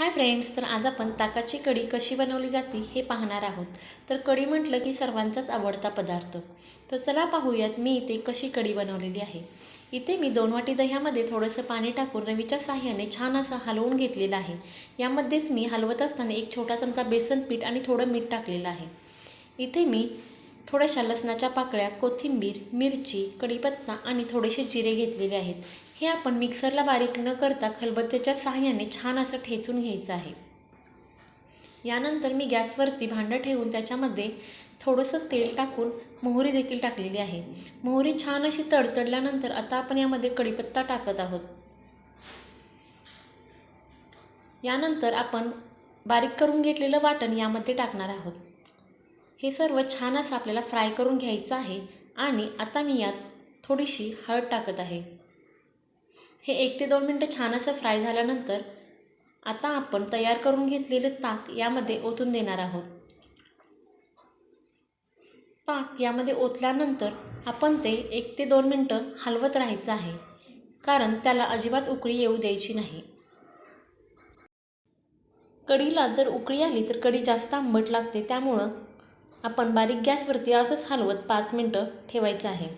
Hi friends तर आज आपण ताकाची कढी कशी बनवली जाते हे पाहणार आहोत. तर कढी म्हटलं की सर्वांचाच आवडता पदार्थ. तर चला पाहूयात मी इथे कशी कढी बनवलेली आहे. इथे मी दोन वाटी दह्यामध्ये थोडंसं पाणी टाकून रवीच्या साह्याने छान असं हलवून घेतलेलं आहे. यामध्येच मी हलवत असताना एक छोटा चमचा बेसन पीठ आणि थोडं मीठ टाकलेलं आहे. इथे मी थोड्याशा लसणाच्या पाकळ्या कोथिंबीर मिरची कढीपत्ता आणि थोडेसे जिरे घेतलेले आहेत. हे आपण मिक्सरला बारीक न करता खलबत्त्याच्या सहाय्याने छान असं ठेचून घ्यायचं आहे. यानंतर मी गॅसवरती भांडं ठेवून त्याच्यामध्ये थोडंसं तेल टाकून मोहरी देखील टाकलेली आहे. मोहरी छान अशी तडतडल्यानंतर आता आपण यामध्ये कढीपत्ता टाकत आहोत. यानंतर आपण बारीक करून घेतलेलं वाटण यामध्ये टाकणार आहोत. हे सर्व छान असं आपल्याला फ्राय करून घ्यायचं आहे आणि आता मी यात थोडीशी हळद टाकत आहे. हे एक ते दोन मिनटं छान असं फ्राय झाल्यानंतर आता आपण तयार करून घेतलेलं ताक यामध्ये ओतून देणार आहोत. ताक यामध्ये ओतल्यानंतर आपण ते एक ते दोन मिनटं हलवत राहायचं आहे कारण त्याला अजिबात उकळी येऊ द्यायची नाही. कढीला जर उकळी आली तर कढी जास्त आंबट लागते त्यामुळं आपण बारीक गॅसवरती असंच हलवत पाच मिनटं ठेवायचं आहे.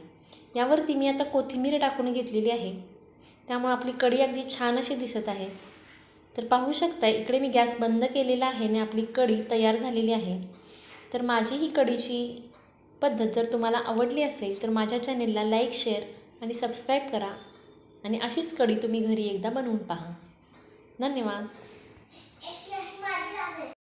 यावरती मी आता कोथिंबीर टाकून घेतलेली आहे. त्यामुळं आपली कढी अगदी छान अशी दिसत आहे. तर पाहू शकता इकडे मी गॅस बंद केलेला आहे आणि आपली कढी तयार झालेली आहे. तर माझी ही कढीची पद्धत जर तुम्हाला आवडली असेल तर माझ्या चॅनेलला लाईक शेअर आणि सबस्क्राईब करा. आणि अशीच कढी तुम्ही घरी एकदा बनवून पहा. धन्यवाद.